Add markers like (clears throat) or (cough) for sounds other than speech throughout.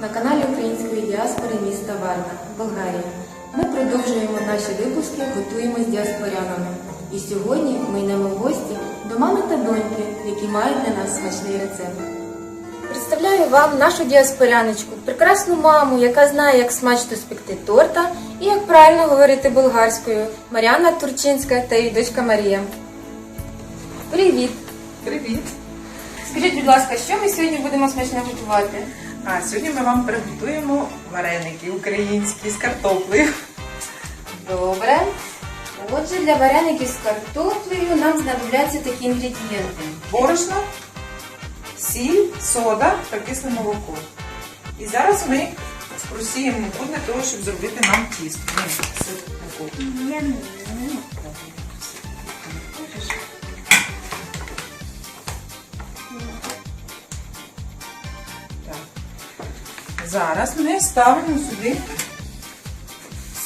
на каналі Української діаспори міста Варна, Болгарія. Ми продовжуємо наші випуски Готуємо з діаспорянами. І сьогодні ми йдемо в гості до мами та доньки, які мають для нас смачний рецепт. Представляю вам нашу діаспоряночку, прекрасну маму, яка знає, як смачно спекти торта і як правильно говорити болгарською. Мар'яна Турчинська та її дочка Марія. Привіт! Привіт! Скажіть, будь ласка, що ми сьогодні будемо смачно готувати? А сьогодні ми вам приготуємо вареники українські з картоплею. Добре. Отже, для вареників з картоплею нам знадобляться такі інгредієнти. Борошно, сіль, сода та кисле молоко. І зараз ми просіємо муку для того, щоб зробити нам тісто. Ні, Зараз ми ставимо сюди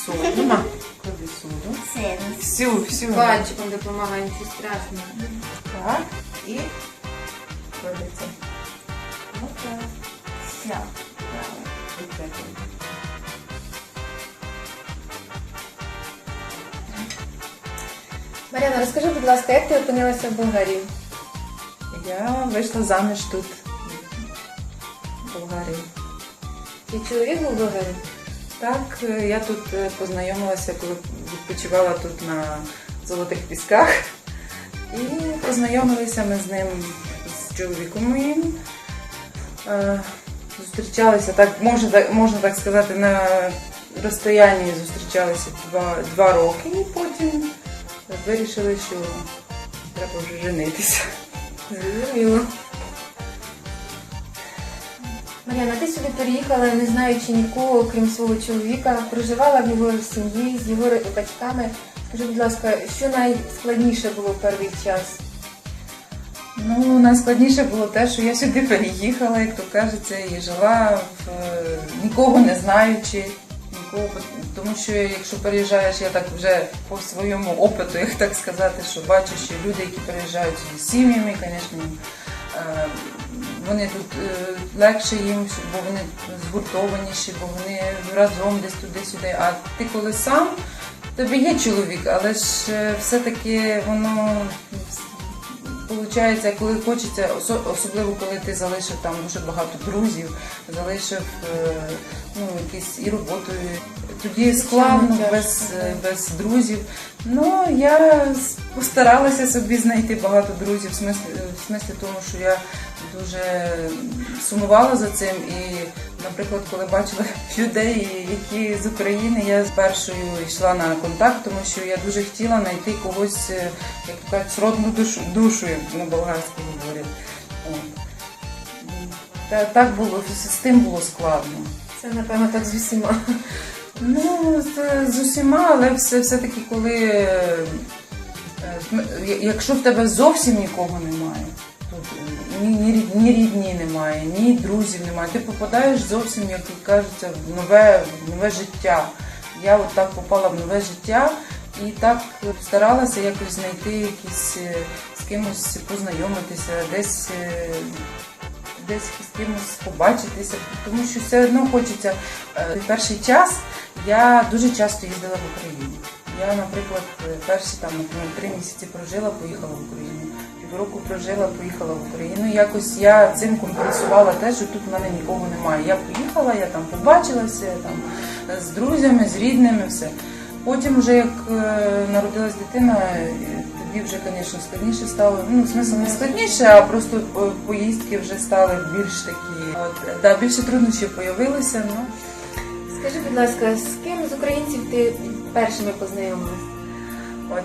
соду. Ма, клади соду. Всю, всю. Пальчиком допомагає, нічого страшного. Так, і кладеться. Отак. Відкрито. Мар'яна, розкажи, будь ласка, як ти опинилася в Болгарії? Я вийшла заміж тут, в Болгарії. Твій чоловік був в Так, е, я тут е, познайомилася, коли відпочивала тут на золотих пісках. І познайомилися ми з ним, з чоловіком моїм. Е, Зустрічалися так, можна, можна так сказати, на розстоянні зустрічалися два, два роки і потім вирішили, що треба вже женитися. Зрозуміло. Мар'яна, ти сюди переїхала, не знаючи нікого, крім свого чоловіка, проживала в його сім'ї з його батьками. Скажи, будь ласка, що найскладніше було в перший час? Ну, найскладніше було те, що я сюди переїхала, як то кажеться, і жила в, е, нікого не знаючи, нікого, тому що якщо переїжджаєш, я так вже по своєму опиту, як так сказати, що бачу, що люди, які переїжджають зі сім'ями, звісно, вони тут е, легше їм, бо вони згуртованіші, бо вони разом десь туди-сюди. А ти коли сам, тебе є чоловік, але ж е, все-таки воно Получається, коли хочеться, особливо коли ти залишив там дуже багато друзів, залишив е, ну, якісь і роботу. Тоді складно без, без друзів. Ну, я постаралася собі знайти багато друзів, в смислі, в смислі тому, що я дуже сумувала за цим. І, наприклад, коли бачила (laughs) людей, які з України, я з першою йшла на контакт, тому що я дуже хотіла знайти когось, е, як то кажуть, сродну душу, душу як на болгарську говорять. Та, так було, з тим було складно. Це, напевно, так з усіма. Ну, це з усіма, але все, все-таки коли. е, е, Якщо в тебе зовсім нікого немає, тут ні, ні, ні рідні немає, ні друзів немає, ти попадаєш зовсім, як кажеться, в нове, в нове життя. Я от так попала в нове життя і так старалася якось знайти якісь е, з кимось познайомитися, десь. е, десь з кимось побачитися, тому що все одно хочеться. Е, Перший час я дуже часто їздила в Україну. Я, наприклад, перші там три місяці прожила, поїхала в Україну. Півроку прожила, поїхала в Україну. Якось я цим компенсувала те, що тут в мене нікого немає. Я поїхала, я там побачилася там е, з друзями, з рідними, все. Потім, вже як е, народилась дитина, е, тоді вже, звісно, складніше стало. Ну, в не складніше, а просто поїздки вже стали більш такі. От, да, більше труднощів появилося. Ну, Скажи, будь ласка, з ким з українців ти першими познайомилася?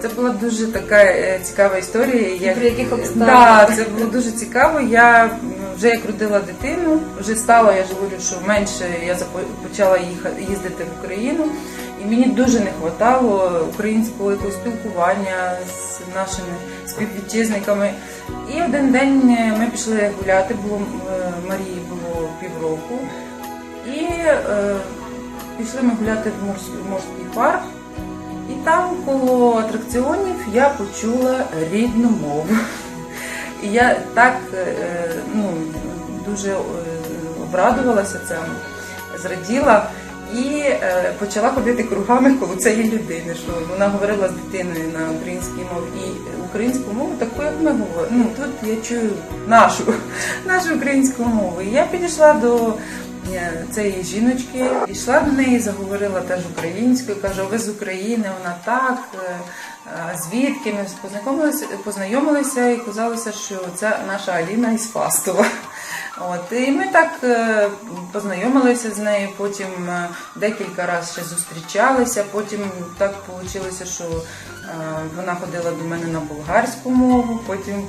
Це була дуже така е, цікава історія. При яких обставинах? Да, це було дуже цікаво. Я вже як родила дитину, вже стала, я ж говорю, що менше я почала їздити в Україну, і мені дуже не вистачало українського якогось спілкування з нашими співвітчизниками. І один день е, ми пішли гуляти, було е, Марії було півроку, і е, пішли ми гуляти в морський парк. Там коло атракціонів я почула рідну мову. І я так е, ну, дуже е, обрадувалася цьому. зраділа і е, почала ходити кругами коло цієї людини. Що вона говорила з дитиною на українській мові і українську мову таку, як ми говоримо. Ну тут я чую нашу, нашу українську мову. І я підійшла до цієї жіночки, йшла до неї, заговорила теж українською, каже, ви з України, вона так. е, е, Звідки ми познайомилися, познайомилися і казалося, що це наша Аліна із Фастова. От, і ми так е, познайомилися з нею, потім е, декілька разів ще зустрічалися. Потім так вийшло, що е, вона ходила до мене на болгарську мову, потім.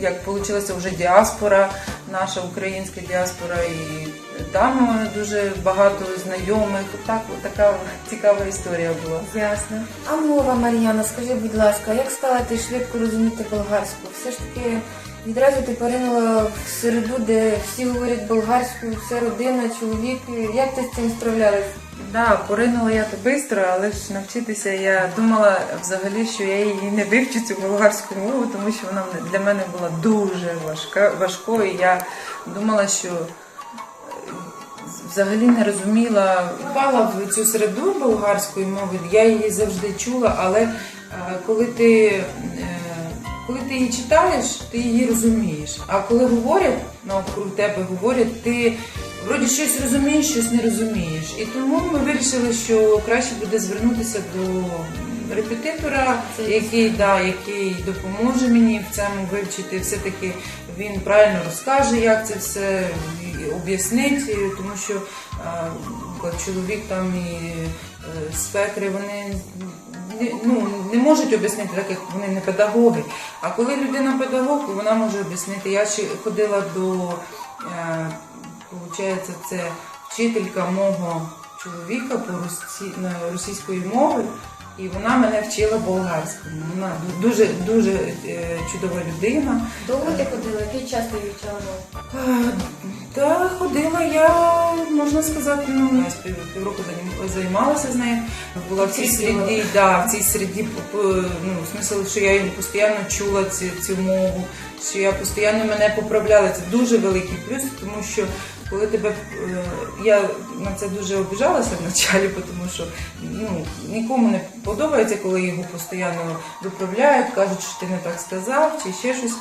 Як вийшла вже діаспора, наша українська діаспора, і там дуже багато знайомих. Так, така цікава історія була. Ясно. А мова, Мар'яна, скажи, будь ласка, як стала ти швидко розуміти болгарську? Все ж таки відразу ти поринула в середу, де всі говорять болгарською, вся родина, чоловік. Як ти з цим справлялась? Да, поринула я то швидко, але ж навчитися я думала взагалі, що я її не вивчу цю болгарську мову, тому що вона для мене була дуже важка, важкою. Я думала, що е, взагалі не розуміла. Впала в цю середу болгарської мови, я її завжди чула, але е, коли ти. е, Коли ти її читаєш, ти її розумієш. А коли говорять навкруг тебе, говорять, ти вроді щось розумієш, щось не розумієш. І тому ми вирішили, що краще буде звернутися до репетитора, який, да, який допоможе мені в цьому вивчити. Все-таки він правильно розкаже, як це все об'яснить, тому що а, чоловік там і е, спекри, вони не, ну, не можуть об'яснити, так як вони не педагоги. А коли людина педагог, вона може об'яснити. Я ще ходила до, е, получається, це вчителька мого чоловіка по русі, російської мови, і вона мене вчила болгарському. Вона дуже дуже е, чудова людина. Довго ти ходила? Який час ти вивчала мову? Е, Та ходила я, можна сказати, ну я півроку займалася з нею. Була в цій середі, да, в цій середі, п- ну, смисл, що я постійно чула цю, цю мову, що я постійно мене поправляла. Це дуже великий плюс, тому що коли тебе е, я на це дуже обіжалася вначалі, тому що ну нікому не подобається, коли його постійно виправляють, кажуть, що ти не так сказав, чи ще щось.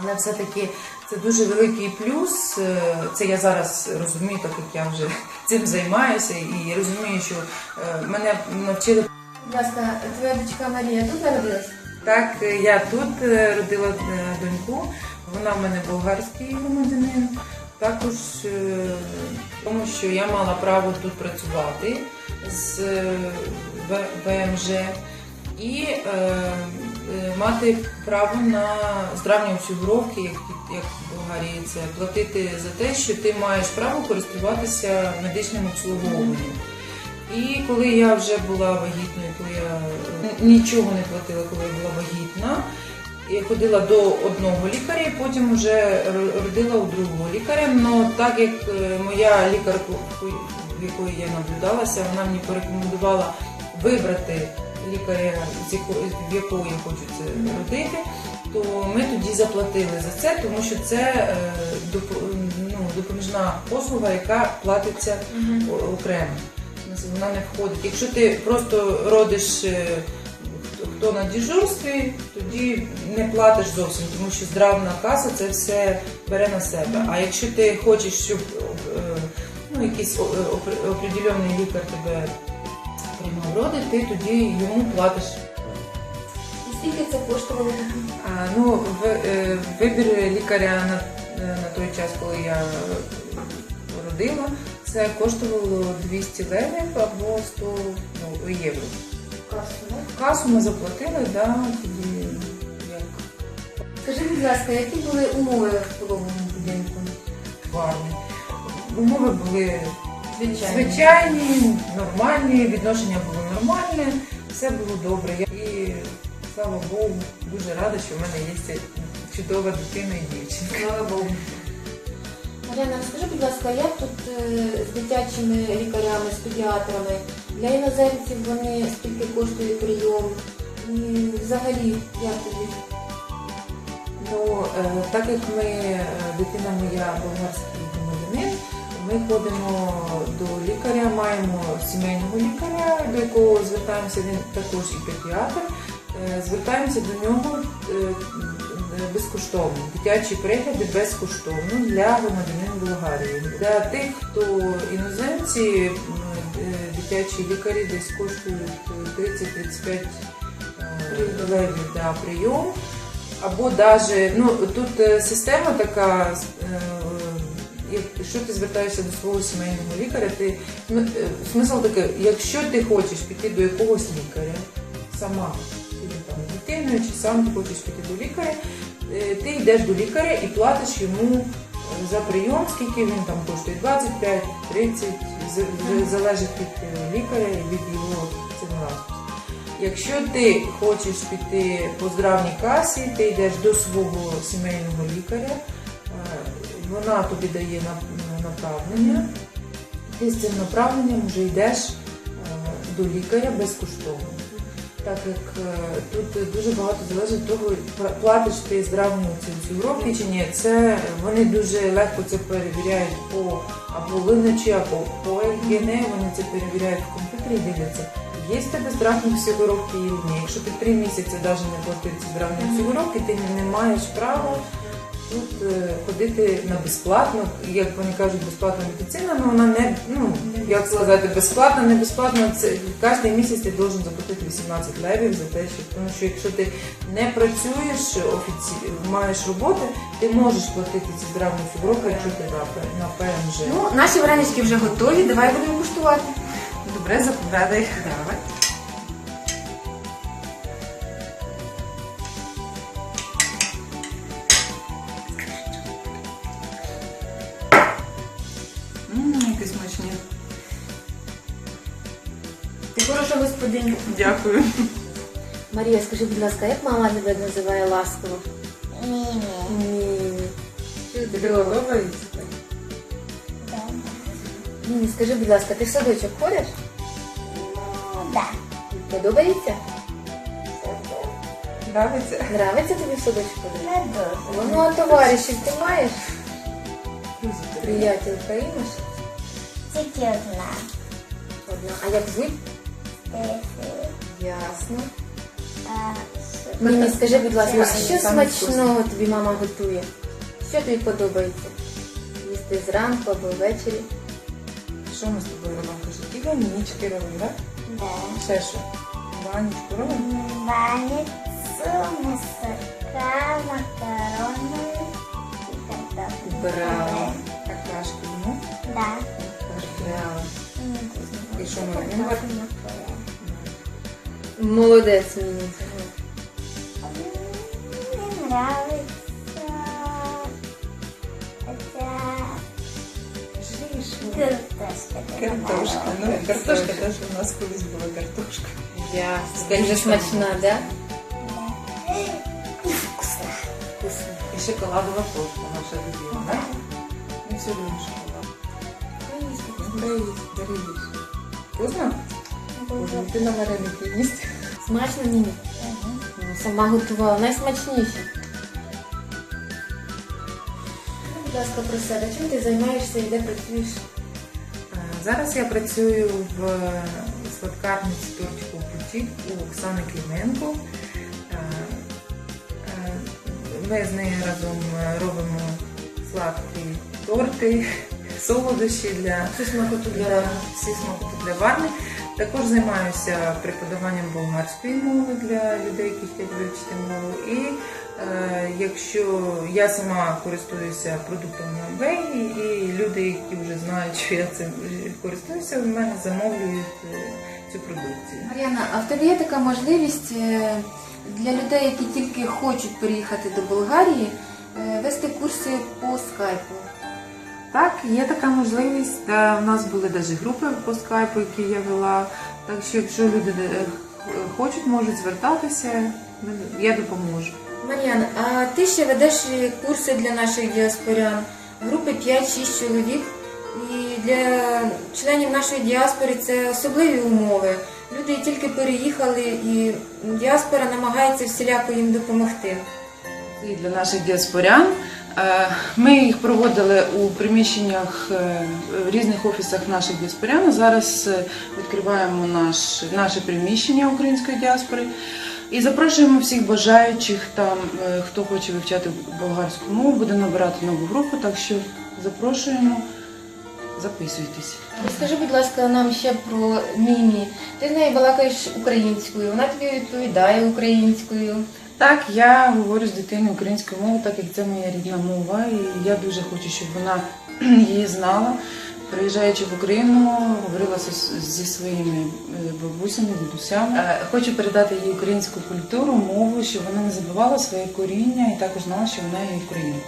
Але все-таки це дуже великий плюс. Е, Це я зараз розумію, так як я вже цим займаюся і розумію, що е, мене навчили. Будь ласка, твоя дочка Марія тут народилась? Так, я тут родила доньку, вона в мене болгарський громадянин. Також е, тому, що я мала право тут працювати з е, ВМЖ і е, мати право на здравні осігуровки, як, в Болгарії це платити за те, що ти маєш право користуватися медичним обслуговуванням. І коли я вже була вагітною, коли я нічого не платила, коли я була вагітна, я ходила до одного лікаря, і потім вже родила у другого лікаря. Но так як е, моя лікарка, в якої я наблюдалася, вона мені порекомендувала вибрати лікаря, з якого, в якого я хочу це родити, то ми тоді заплатили за це, тому що це е, ну, допоміжна послуга, яка платиться окремо. Вона не входить. Якщо ти просто родиш е, хто на дежурстві, тоді не платиш зовсім, тому що здравна каса це все бере на себе. А якщо ти хочеш, щоб е, ну, якийсь определений лікар тебе приймав роди, ти тоді йому платиш. І скільки це коштувало? А, ну, в, е, вибір лікаря на, е, на той час, коли я е, родила, це коштувало 200 левів або 100 ну, євро. Касу, да? Касу ми заплатили, да, тоді як Скажи, будь ласка, які були умови в пологовому будинку? гарні. Умови були Звичайно. звичайні, нормальні, відношення було нормальне, все було добре. І слава Богу, дуже рада, що в мене є ця чудова дитина і дівчинка. Слава Богу. Мар'яна, розкажи, будь ласка, як тут е, з дитячими лікарями, з педіатрами? Для іноземців вони скільки коштує прийом? І взагалі, як тобі? Ну, е, так як ми, е, дитина моя болгарський громадянин, ми ходимо до лікаря, маємо сімейного лікаря, до якого звертаємося, він також і педіатр. Е, Звертаємося до нього безкоштовно. Дитячі пригляди безкоштовно для громадянин Болгарії. Для тих, хто іноземці, дитячі лікарі десь коштують е, 30-35 е, левів да, прийом. Або даже, ну тут е, система така, е, якщо ти звертаєшся до свого сімейного лікаря, ти ну, е, смисл такий, якщо ти хочеш піти до якогось лікаря сама, там дитиною, чи сам ти хочеш піти до лікаря, е, ти йдеш до лікаря і платиш йому е, за прийом, скільки він там коштує, 25, 30, з- вже залежить від е, лікаря і від його ціновартості. Якщо ти хочеш піти по здравній касі, ти йдеш до свого сімейного лікаря, е, вона тобі дає направлення, ти з цим направленням вже йдеш е, до лікаря безкоштовно. Так як е, тут дуже багато залежить від того, платиш ти ці всі уроки чи ні. Це вони дуже легко це перевіряють по або линочі, або по ЕГН, вони це перевіряють в комп'ютері дивляться. Є в тебе здравні всі чи ні. Якщо ти три місяці навіть не платив ці здравні всі ти не маєш права тут е, ходити на безплатно, як вони кажуть, безплатна медицина, але вона не, ну, як сказати, безплатна, не безплатна, це кожен місяць ти должен заплатити 18 левів за те, що тому що якщо ти не працюєш офіційно, маєш роботи, ти можеш платити ці здравні фігуроки, якщо ти на, на ПМЖ. Ну, наші варенички вже готові, давай будемо куштувати. Добре, заповідай. Давай. Дякую. Марія, скажи, будь ласка, як мама тебе називає ласково? Мімі. Тобі подобається? Мімі, скажи, будь ласка, ти в садочок ходиш? Ну, да. Подобається? Нравиться? Нравиться тобі в садочок ходити? Не дуже. Ну, а товаришів ти маєш? Приятелка імаш? Тільки одна. Одна. А як звуть? Стефі. Ясно. Що- Мімі, скажи, будь ласка, що смачного тобі мама готує? Що тобі подобається? Їсти зранку або ввечері? Що ми з тобою робимо? І ванічки робимо, так? Да. Ще що? Ванічку робимо? Баницю, мисака, макарони і картоплю. Браво. Какашки, ну? Да. Браво. І що ми робимо? Молодець мені. Мені ця картошка. Картошка. Ну, картошка теж у нас колись була картошка. Ясно. Дуже смачна, да? І вкусна. Вкусно. І шоколадова тортка наша любима, так? Ми все любимо шоколад. Ну, їсть, бери. Вкусно? Боже, ти на вареники їсть. Смачно мені? Мгм. Ну, Сама готувала. Найсмачніше. Ну, Будь ласка, про себе. Чим ти займаєшся і де працюєш? Е, Зараз я працюю в сладкарниці тортику Бутік у Оксани Клименко. Е, е, Ми з нею разом е, робимо сладкі торти, (laughs) солодощі для Всю смакоту для для всі смакоти для варни. Також займаюся преподаванням болгарської мови для людей, які хочуть вивчити мову. І е, якщо я сама користуюся продуктами Амвеї, і люди, які вже знають, що я цим користуюся, в мене замовлюють е, цю продукцію. Мар'яна, а в тебе є така можливість е, для людей, які тільки хочуть переїхати до Болгарії, е, вести курси по скайпу? Так, є така можливість. Та в нас були навіть групи по скайпу, які я вела. Так що, якщо люди е, хочуть, можуть звертатися, я допоможу. Мар'яна, а ти ще ведеш курси для наших діаспорян, групи 5-6 чоловік. І для членів нашої діаспори це особливі умови. Люди тільки переїхали, і діаспора намагається всіляко їм допомогти. І для наших діаспорян Ми їх проводили у приміщеннях е, в різних офісах наших діаспорян. Зараз е, відкриваємо наш, наше приміщення української діаспори і запрошуємо всіх бажаючих там, е, хто хоче вивчати болгарську мову, буде набирати нову групу. Так що запрошуємо, записуйтесь. Розкажи, будь ласка, нам ще про Мімі. Ти з нею балакаєш українською, вона тобі відповідає українською. Так, я говорю з дитиною українською мовою, так як це моя рідна мова, і я дуже хочу, щоб вона (clears throat) її знала. Приїжджаючи в Україну, говорила зі- своїми е, бабусями, дідусями. Е, Хочу передати їй українську культуру, мову, щоб вона не забувала своє коріння і також знала, що вона є українкою.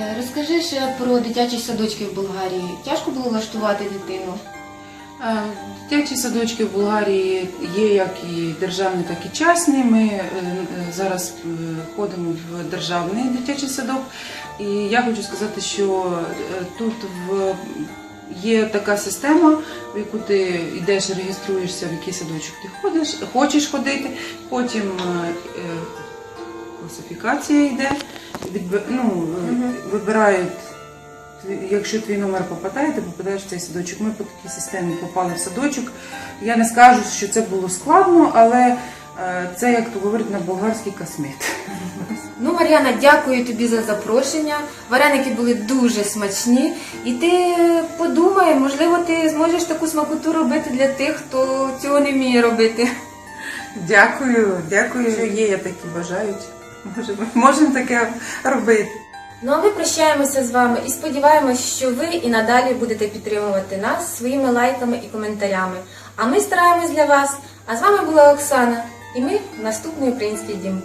Е, Розкажи ще про дитячі садочки в Болгарії. Тяжко було влаштувати дитину. Е, Дитячі садочки в Болгарії є як і державні, так і частні. Ми е, е, зараз ходимо в державний дитячий садок. І я хочу сказати, що тут в є така система, в яку ти йдеш, реєструєшся, в який садочок ти ходиш, хочеш ходити, потім е, класифікація йде, відб- ну, вибирають Якщо твій номер попадає, ти попадаєш в цей садочок. Ми по такій системі попали в садочок. Я не скажу, що це було складно, але е, це, як то говорить, на болгарський космет. Ну, Мар'яна, дякую тобі за запрошення. Вареники були дуже смачні. І ти подумай, можливо, ти зможеш таку смакоту робити для тих, хто цього не вміє робити. Дякую, дякую, що є такі бажають. Можемо таке робити. Ну а ми прощаємося з вами і сподіваємось, що ви і надалі будете підтримувати нас своїми лайками і коментарями. А ми стараємось для вас. А з вами була Оксана, і ми наступний український дім.